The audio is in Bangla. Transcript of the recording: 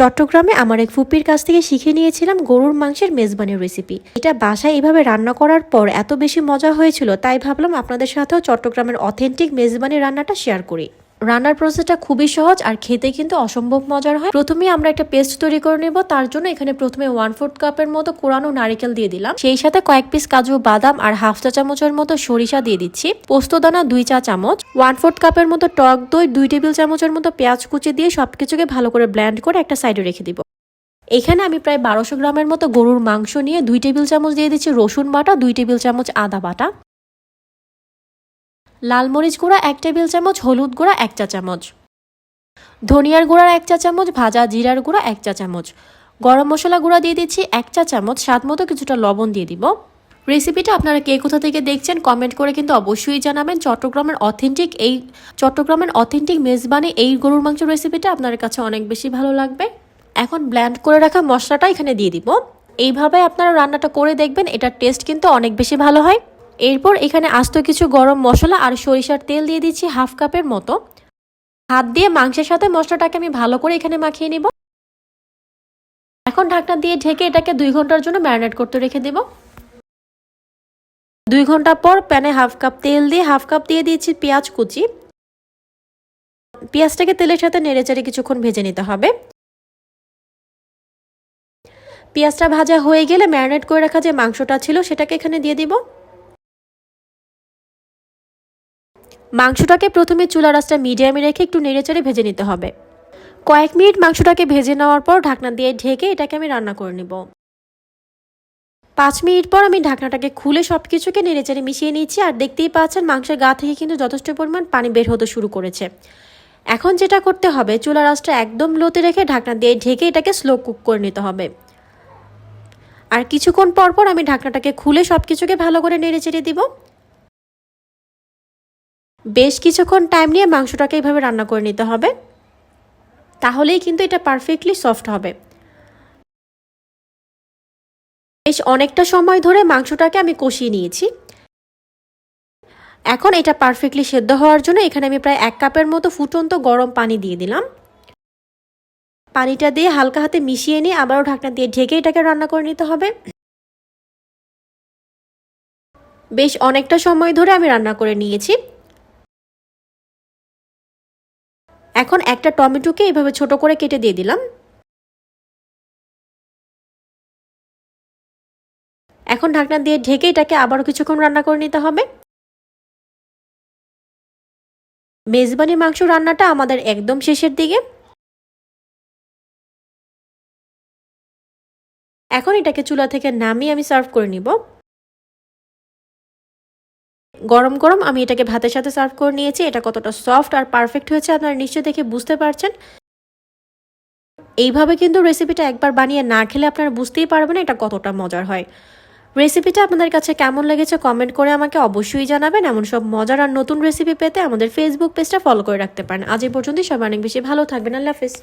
চট্টগ্রামে আমার এক ফুপির কাছ থেকে শিখে নিয়েছিলাম গরুর মাংসের মেজবানের রেসিপি এটা বাসায় এভাবে রান্না করার পর এত বেশি মজা হয়েছিল, তাই ভাবলাম আপনাদের সাথেও চট্টগ্রামের অথেন্টিক মেজবানি রান্নাটা শেয়ার করি। রান্নার প্রসেসটা খুবই সহজ আর খেতে কিন্তু অসম্ভব মজার হয়। প্রথমেই আমরা একটা পেস্ট তৈরি করে নেব, তার জন্য এখানে প্রথমে ওয়ান ফোর্থ কাপের মতো কোরানো নারিকেল দিয়ে দিলাম। সেই সাথে কয়েক পিস কাজু বাদাম আর হাফ চা চামচের মতো সরিষা দিয়ে দিচ্ছি। পোস্তদানা দুই চা চামচ ওয়ান ফোর্থ কাপের মতো টক দই দুই টেবিল চামচের মতো পেঁয়াজ কুচি দিয়ে সবকিছুকে ভালো করে ব্ল্যান্ড করে একটা সাইডে রেখে দিব। এখানে আমি প্রায় বারোশো গ্রামের মতো গরুর মাংস নিয়ে দুই টেবিল চামচ দিয়ে দিচ্ছি রসুন বাটা, দুই টেবিল চামচ আদা বাটা। লাল মরিচ গুঁড়া এক টেবিল চামচ, হলুদ গুঁড়া এক চা চামচ। ধনিয়ার গুঁড়ার এক চা চামচ, ভাজা জিরার গুঁড়া এক চা চামচ। গরম মশলা গুঁড়া দিয়ে দিচ্ছি এক চা চামচ, স্বাদ মতো কিছুটা লবণ দিয়ে দিব। রেসিপিটা আপনারা কে কোথা থেকে দেখছেন, কমেন্ট করে কিন্তু অবশ্যই জানাবেন। চট্টগ্রামের অথেন্টিক এই চট্টগ্রামের অথেন্টিক মেজবানি এই গরুর মাংস রেসিপিটা আপনার কাছে অনেক বেশি ভালো লাগবে। এখন ব্ল্যান্ড করে রাখা মশলাটা এখানে দিয়ে দিব। এইভাবে আপনারা রান্নাটা করে দেখবেন, এটার টেস্ট কিন্তু অনেক বেশি ভালো হয়। এরপর এখানে আস্ত কিছু গরম মশলা আর সরিষার তেল দিয়ে দিচ্ছি হাফ কাপের মতো। হাত দিয়ে মাংসের সাথে মশলাটাকে আমি ভালো করে এখানে মাখিয়ে নিব। এখন ঢাকনা দিয়ে ঢেকে এটাকে দুই ঘণ্টার জন্য ম্যারিনেট করতে রেখে দেব। দুই ঘণ্টা পর প্যানে হাফ কাপ তেল দিয়ে হাফ কাপ দিয়ে দিয়েছি পেঁয়াজ কুচি। পেঁয়াজটাকে তেলের সাথে নেড়েচেড়ে কিছুক্ষণ ভেজে নিতে হবে। পেঁয়াজটা ভাজা হয়ে গেলে ম্যারিনেট করে রাখা যে মাংসটা ছিল সেটাকে এখানে দিয়ে দিব। মাংসটাকে প্রথমে চুলা রাসটা মিডিয়ামে রেখে একটু নেড়েচেড়ে ভেজে নিতে হবে। কয়েক মিনিট মাংসটাকে ভেজে নেওয়ার পর ঢাকনা দিয়ে ঢেকে এটাকে আমি রান্না করে নেব। পাঁচ মিনিট পর আমি ঢাকনাটাকে খুলে সব কিছুকে নেড়েচেড়ে মিশিয়ে নিচ্ছি আর দেখতেই পাচ্ছেন মাংসের গা থেকে কিন্তু যথেষ্ট পরিমাণ পানি বের হতে শুরু করেছে। এখন যেটা করতে হবে, চুলা রাসটা একদম লোতে রেখে ঢাকনা দিয়ে ঢেকে এটাকে স্লো কুক করে নিতে হবে। আর কিছুক্ষণ পর পর আমি ঢাকনাটাকে খুলে সব কিছুকে ভালো করে নেড়ে নেড়েচেড়ে দিব। বেশ কিছুক্ষণ টাইম নিয়ে মাংসটাকে এইভাবে রান্না করে নিতে হবে। তাহলেই কিন্তু এটা পারফেক্টলি সফট হবে। বেশ অনেকটা সময় ধরে মাংসটাকে আমি কষিয়ে নিয়েছি। এখন এটা পারফেক্টলি সেদ্ধ হওয়ার জন্য এখানে আমি প্রায় এক কাপের মতো ফুটন্ত গরম পানি দিয়ে দিলাম। পানিটা দিয়ে হালকা হাতে মিশিয়ে নিয়ে আবারও ঢাকনা দিয়ে ঢেকে এটাকে রান্না করে নিতে হবে। বেশ অনেকটা সময় ধরে আমি রান্না করে নিয়েছি। এখন একটা টমেটোকে এভাবে ছোট করে কেটে দিয়ে দিলাম। এখন ঢাকনা দিয়ে ঢেকে এটাকে আবারও কিছুক্ষণ রান্না করে নিতে হবে। মেজবানি মাংস রান্নাটা আমাদের একদম শেষের দিকে। এখন এটাকে চুলা থেকে নামিয়ে আমি সার্ভ করে নিব। গরম গরম, আমি এটাকে ভাতের সাথে সার্ভ করে নিয়েছি, এটা কতটা সফট আর পারফেক্ট হয়েছে আপনারা নিশ্চয়ই দেখে বুঝতে পারছেন। এইভাবে কিন্তু রেসিপিটা একবার বানিয়ে না খেলে আপনারা বুঝতেই পারবেন এটা কতটা মজার হয়। রেসিপিটা আপনাদের কাছে কেমন লেগেছে কমেন্ট করে আমাকে অবশ্যই জানাবেন। এমন সব মজার আর নতুন রেসিপি পেতে আমাদের ফেসবুক পেজটা ফলো করে রাখতে পারেন। আজ এই পর্যন্তই, সবাই অনেক বেশি ভালো থাকবেন। আল্লাহ হাফিজ।